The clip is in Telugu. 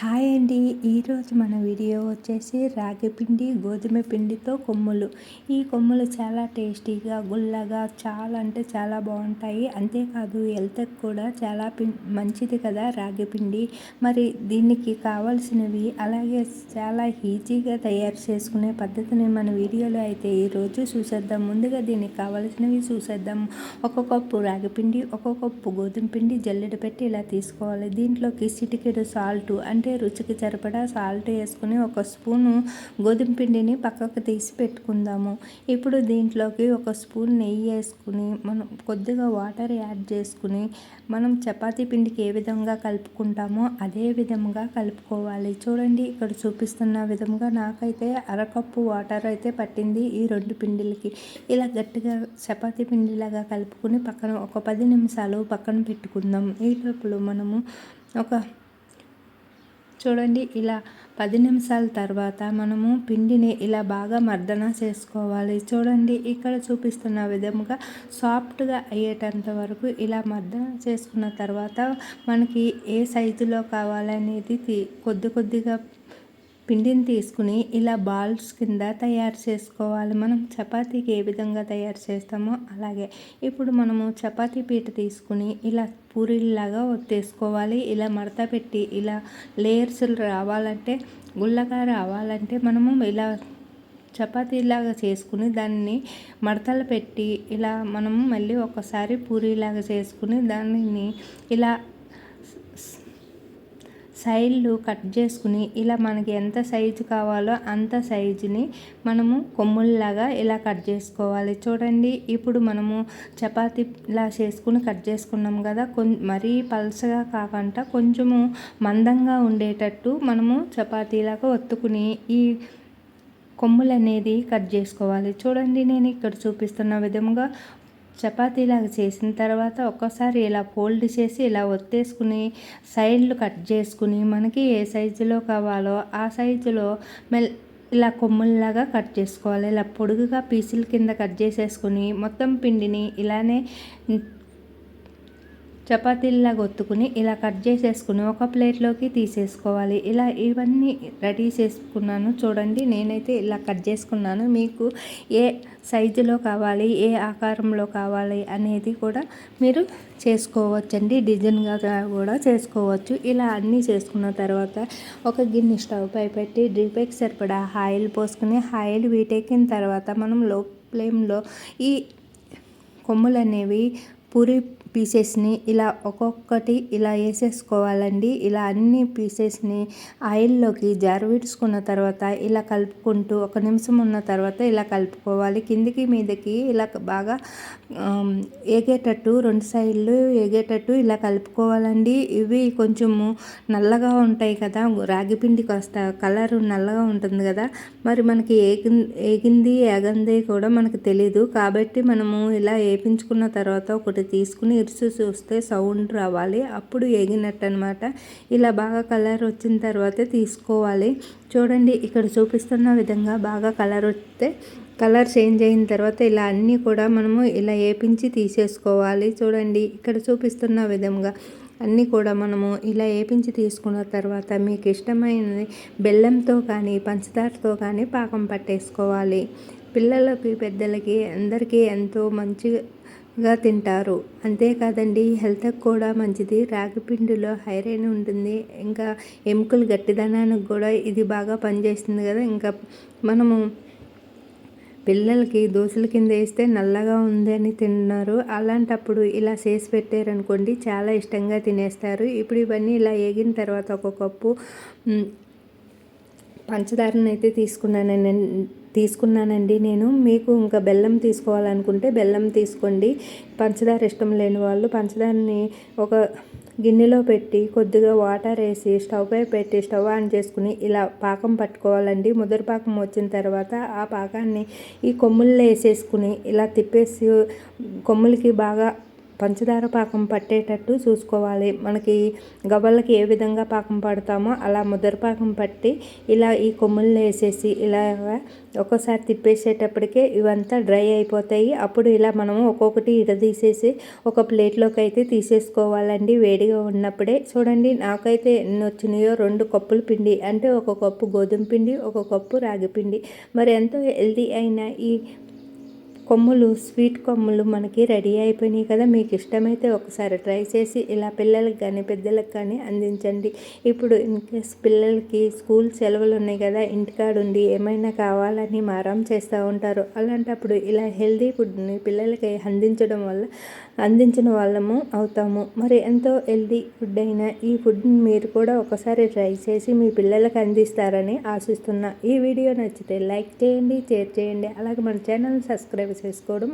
హాయ్ అండి. ఈరోజు మన వీడియో వచ్చేసి రాగి పిండి గోధుమ పిండితో కొమ్ములు. ఈ కొమ్ములు చాలా టేస్టీగా గుల్లగా చాలా అంటే చాలా బాగుంటాయి. అంతేకాదు హెల్త్కి కూడా చాలా మంచిది కదా రాగి పిండి. మరి దీనికి కావాల్సినవి అలాగే చాలా ఈజీగా తయారు చేసుకునే పద్ధతిని మన వీడియోలో అయితే ఈరోజు చూసేద్దాం. ముందుగా దీనికి కావాల్సినవి చూసేద్దాం. ఒక కప్పు రాగి పిండి ఒక కప్పు గోధుమ పిండి జల్లెడ పెట్టి ఇలా తీసుకోవాలి. దీంట్లోకి సిటికెడు సాల్ట్ అంటే అలాగే రుచికి సరిపడా సాల్ట్ వేసుకుని ఒక స్పూను గోధుమ పిండిని పక్కకు తీసి పెట్టుకుందాము. ఇప్పుడు దీంట్లోకి ఒక స్పూన్ నెయ్యి వేసుకుని మనం కొద్దిగా వాటర్ యాడ్ చేసుకుని మనం చపాతీ పిండికి ఏ విధంగా కలుపుకుంటామో అదే విధంగా కలుపుకోవాలి. చూడండి ఇక్కడ చూపిస్తున్న విధంగా నాకైతే అరకప్పు వాటర్ అయితే పట్టింది ఈ రెండు పిండిలకి. ఇలా గట్టిగా చపాతీ పిండిలాగా కలుపుకుని పక్కన ఒక పది నిమిషాలు పక్కన పెట్టుకుందాం. ఈ లోపల మనము ఒక చూడండి ఇలా పది నిమిషాల తర్వాత మనము పిండిని ఇలా బాగా మర్దన చేసుకోవాలి. చూడండి ఇక్కడ చూపిస్తున్న విధముగా సాఫ్ట్గా అయ్యేటంత వరకు ఇలా మర్దన చేసుకున్న తర్వాత మనకి ఏ సైజులో కావాలనేది కొద్ది కొద్దిగా పిండిని తీసుకుని ఇలా బాల్స్ కింద తయారు చేసుకోవాలి. మనం చపాతీకి ఏ విధంగా తయారు చేస్తామో అలాగే. ఇప్పుడు మనము చపాతీ పీట తీసుకుని ఇలా పూరీలాగా ఒత్తేసుకోవాలి. ఇలా మడత పెట్టి ఇలా లేయర్స్ రావాలంటే గుల్లగా రావాలంటే మనము ఇలా చపాతీలాగా చేసుకుని దాన్ని మడతలు పెట్టి ఇలా మనము మళ్ళీ ఒకసారి పూరీలాగా చేసుకుని దానిని ఇలా సైడ్లు కట్ చేసుకుని ఇలా మనకి ఎంత సైజు కావాలో అంత సైజుని మనము కొమ్ముల్లాగా ఇలా కట్ చేసుకోవాలి. చూడండి ఇప్పుడు మనము చపాతీలా చేసుకుని కట్ చేసుకున్నాం కదా కొం మరీ పలసగా కాకుండా కొంచెము మందంగా ఉండేటట్టు మనము చపాతీలాగా ఒత్తుకుని ఈ కొమ్ములు అనేది కట్ చేసుకోవాలి. చూడండి నేను ఇక్కడ చూపిస్తున్న విధముగా చపాతీలాగా చేసిన తర్వాత ఒక్కసారి ఇలా ఫోల్డ్ చేసి ఇలా ఒత్తేసుకుని సైడ్లు కట్ చేసుకుని మనకి ఏ సైజులో కావాలో ఆ సైజులో మెల్ ఇలా కొమ్ముల్లాగా కట్ చేసుకోవాలి. ఇలా పొడుగుగా పీసుల కింద కట్ చేసేసుకుని మొత్తం పిండిని ఇలానే చపాతీలాగా ఒత్తుకుని ఇలా కట్ చేసేసుకుని ఒక ప్లేట్లోకి తీసేసుకోవాలి. ఇలా ఇవన్నీ రెడీ చేసుకున్నాను. చూడండి నేనైతే ఇలా కట్ చేసుకున్నాను. మీకు ఏ సైజులో కావాలి ఏ ఆకారంలో కావాలి అనేది కూడా మీరు చేసుకోవచ్చండి. డిజైన్గా కూడా చేసుకోవచ్చు. ఇలా అన్నీ చేసుకున్న తర్వాత ఒక గిన్నె స్టవ్ పై పెట్టి డ్రిపెక్కి సరిపడా ఆయిల్ పోసుకుని ఆయిల్ వీటెక్కిన తర్వాత మనం లో ఫ్లేమ్లో ఈ కొమ్ములు అనేవి పూరి పీసెస్ని ఇలా ఒక్కొక్కటి ఇలా వేసేసుకోవాలండి. ఇలా అన్ని పీసెస్ని ఆయిల్లోకి జారవిడుచుకున్న తర్వాత ఇలా కలుపుకుంటూ ఒక నిమిషం ఉన్న తర్వాత ఇలా కలుపుకోవాలి. కిందికి మీదకి ఇలా బాగా ఏగేటట్టు రెండు సైడ్లు ఏగేటట్టు ఇలా కలుపుకోవాలండి. ఇవి కొంచెము నల్లగా ఉంటాయి కదా రాగి పిండి వస్తా కలర్ నల్లగా ఉంటుంది కదా మరి మనకి ఏగి ఏగింది ఏగంది కూడా మనకు తెలీదు. కాబట్టి మనము ఇలా వేపించుకున్న తర్వాత ఒకటి తీసుకుని ఇరుసు చూస్తే సౌండ్ రావాలి. అప్పుడు ఎగినట్టు అనమాట ఇలా బాగా కలర్ వచ్చిన తర్వాతే తీసుకోవాలి. చూడండి ఇక్కడ చూపిస్తున్న విధంగా బాగా కలర్ వస్తే కలర్ చేంజ్ అయిన తర్వాత ఇలా అన్నీ కూడా మనము ఇలా ఏపించి తీసేసుకోవాలి. చూడండి ఇక్కడ చూపిస్తున్న విధంగా అన్నీ కూడా మనము ఇలా వేపించి తీసుకున్న తర్వాత మీకు ఇష్టమైనది బెల్లంతో కానీ పంచదారతో కానీ పాకం పట్టేసుకోవాలి. పిల్లలకి పెద్దలకి అందరికీ ఎంతో మంచిగా గా తింటారు. అంతేకాదండి హెల్త్కి కూడా మంచిది. రాగిపిండిలో ఐరన్ ఉంటుంది. ఇంకా ఎముకలు గట్టిదనానికి కూడా ఇది బాగా పనిచేస్తుంది కదా. ఇంకా మనము పిల్లలకి దోశల కింద వేస్తే నల్లగా ఉంది అని తిన్నారు. అలాంటప్పుడు ఇలా చేసి పెట్టారనుకోండి చాలా ఇష్టంగా తినేస్తారు. ఇప్పుడు ఇవన్నీ ఇలా వేగిన తర్వాత ఒక కప్పు పంచదారని అయితే తీసుకున్నాను తీసుకున్నానండి నేను. మీకు ఇంకా బెల్లం తీసుకోవాలనుకుంటే బెల్లం తీసుకోండి. పంచదార ఇష్టం లేని వాళ్ళు పంచదారని ఒక గిన్నెలో పెట్టి కొద్దిగా వాటర్ వేసి స్టవ్ పై పెట్టి స్టవ్ ఆన్ చేసుకుని ఇలా పాకం పట్టుకోవాలండి. ముదరు పాకం వచ్చిన తర్వాత ఆ పాకాన్ని ఈ కొమ్ముల్లో వేసేసుకుని ఇలా తిప్పేసి కొమ్ములకి బాగా పంచదార పాకం పట్టేటట్టు చూసుకోవాలి. మనకి గవ్వలకి ఏ విధంగా పాకం పడతామో అలా ముద్ర పాకం పట్టి ఇలా ఈ కొమ్ములు వేసేసి ఇలా ఒక్కోసారి తిప్పేసేటప్పటికే ఇవంతా డ్రై అయిపోతాయి. అప్పుడు ఇలా మనము ఒక్కొక్కటి ఇడదీసేసి ఒక ప్లేట్లోకి అయితే తీసేసుకోవాలండి వేడిగా ఉన్నప్పుడే. చూడండి నాకైతే ఎన్ని వచ్చినాయో రెండు కప్పులు పిండి అంటే ఒక కప్పు గోధుమ పిండి ఒక కప్పు రాగి పిండి. మరి ఎంతో హెల్దీ అయిన ఈ కొమ్ములు స్వీట్ కొమ్ములు మనకి రెడీ అయిపోయినాయి కదా. మీకు ఇష్టమైతే ఒకసారి ట్రై చేసి ఇలా పిల్లలకి కానీ పెద్దలకు కానీ అందించండి. ఇప్పుడు ఇన్ కేస్ పిల్లలకి స్కూల్ సెలవులు ఉన్నాయి కదా ఇంటికాడుండి ఏమైనా కావాలని మారం చేస్తూ ఉంటారు. అలాంటప్పుడు ఇలా హెల్దీ ఫుడ్ని పిల్లలకి అందించడం వల్ల అందించిన వాళ్ళము అవుతాము. మరి ఎంతో హెల్దీ ఫుడ్ అయిన ఈ ఫుడ్ని మీరు కూడా ఒకసారి ట్రై చేసి మీ పిల్లలకు అందిస్తారని ఆశిస్తున్నా. ఈ వీడియో నచ్చితే లైక్ చేయండి షేర్ చేయండి. అలాగే మన ఛానల్ సబ్స్క్రైబ్ చేసుకోవడం